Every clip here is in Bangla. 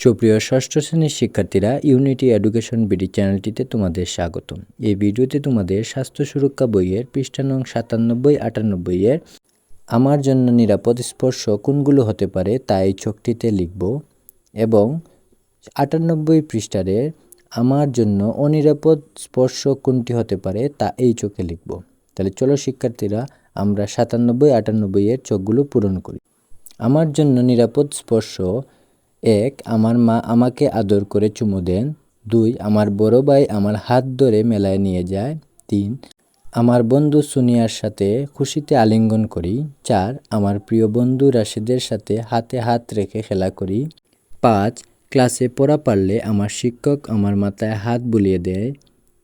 সুপ্রিয় ষষ্ঠ শ্রেণির শিক্ষার্থীরা ইউনিটি এডুকেশন বিডি চ্যানেলটিতে তোমাদের স্বাগতম। এই ভিডিওতে তোমাদের স্বাস্থ্য সুরক্ষা বইয়ের পৃষ্ঠা নং সাতানব্বই, আটানব্বই এর আমার জন্য নিরাপদ স্পর্শ কোনগুলো হতে পারে তা এই চোখটিতে লিখব এবং আটানব্বই পৃষ্ঠারের আমার জন্য অনিরাপদ স্পর্শ কোনটি হতে পারে তা এই চোখে লিখব। তাহলে চলো শিক্ষার্থীরা, আমরা সাতানব্বই, আটানব্বই এর চোখগুলো পূরণ করি। আমার জন্য নিরাপদ স্পর্শ এক, আমার মা আমাকে আদর করে চুমু দেন। দুই, আমার বড় ভাই আমার হাত ধরে মেলায় নিয়ে যায়। তিন, আমার বন্ধু সুনিয়ার সাথে খুশিতে আলিঙ্গন করি। চার, আমার প্রিয় বন্ধু রাশেদের সাথে হাতে হাত রেখে খেলা করি। পাঁচ, ক্লাসে পড়া পারলে আমার শিক্ষক আমার মাথায় হাত বুলিয়ে দেয়।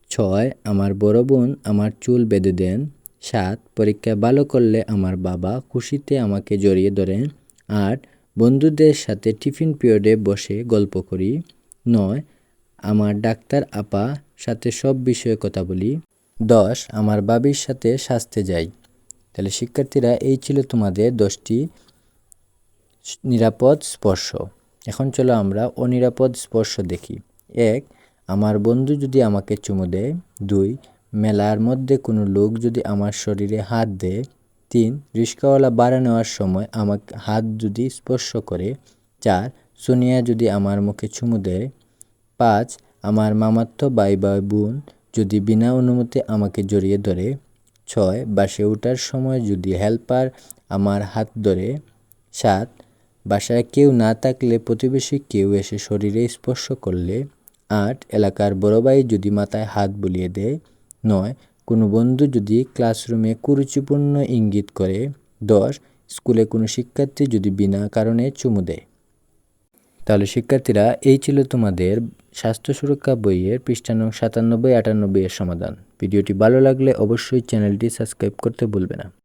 ছয়, আমার বড় বোন আমার চুল বেঁধে দেন। সাত পরীক্ষায় ভালো করলে আমার বাবা খুশিতে আমাকে জড়িয়ে ধরেন। আট বন্ধুদের সাথে টিফিন পিরিয়ডে বসে গল্প করি। নয়, আমার ডাক্তার আপা সাথে সব বিষয়ে কথা বলি। দশ, আমার বাবির সাথে সাজতে যাই। তাহলে শিক্ষার্থীরা, এই ছিল তোমাদের দশটি নিরাপদ স্পর্শ। এখন চলো আমরা অনিরাপদ স্পর্শ দেখি। এক, আমার বন্ধু যদি আমাকে চুমু দেয়। দুই, মেলার মধ্যে কোনো লোক যদি আমার শরীরে হাত দেয়। তিন, রিস্কাওয়ালা বাড়া নেওয়ার সময় আমাকে হাত যদি স্পর্শ করে, চার সোনিয়া যদি আমার মুখে চুমু দেয়, পাঁচ, আমার মামাত্ম ভাই বা বোন যদি বিনা অনুমতি আমাকে জড়িয়ে ধরে, ছয়, বাসে ওঠার সময় যদি হেল্পার আমার হাত ধরে, সাত, বাসায় কেউ না থাকলে প্রতিবেশী কেউ এসে শরীরে স্পর্শ করলে, আট, এলাকার বড় ভাই যদি মাথায় হাত বুলিয়ে দেয়, নয় কোনো বন্ধু যদি ক্লাসরুমে কুরুচিপূর্ণ ইঙ্গিত করে, দশ, স্কুলে কোনো শিক্ষার্থী যদি বিনা কারণে চুমু দেয়। তাহলে শিক্ষার্থীরা, এই ছিল তোমাদের স্বাস্থ্য সুরক্ষা বইয়ের পৃষ্ঠা নং সাতানব্বই আটানব্বই এর সমাধান। ভিডিওটি ভালো লাগলে অবশ্যই চ্যানেলটি সাবস্ক্রাইব করতে ভুলবে না।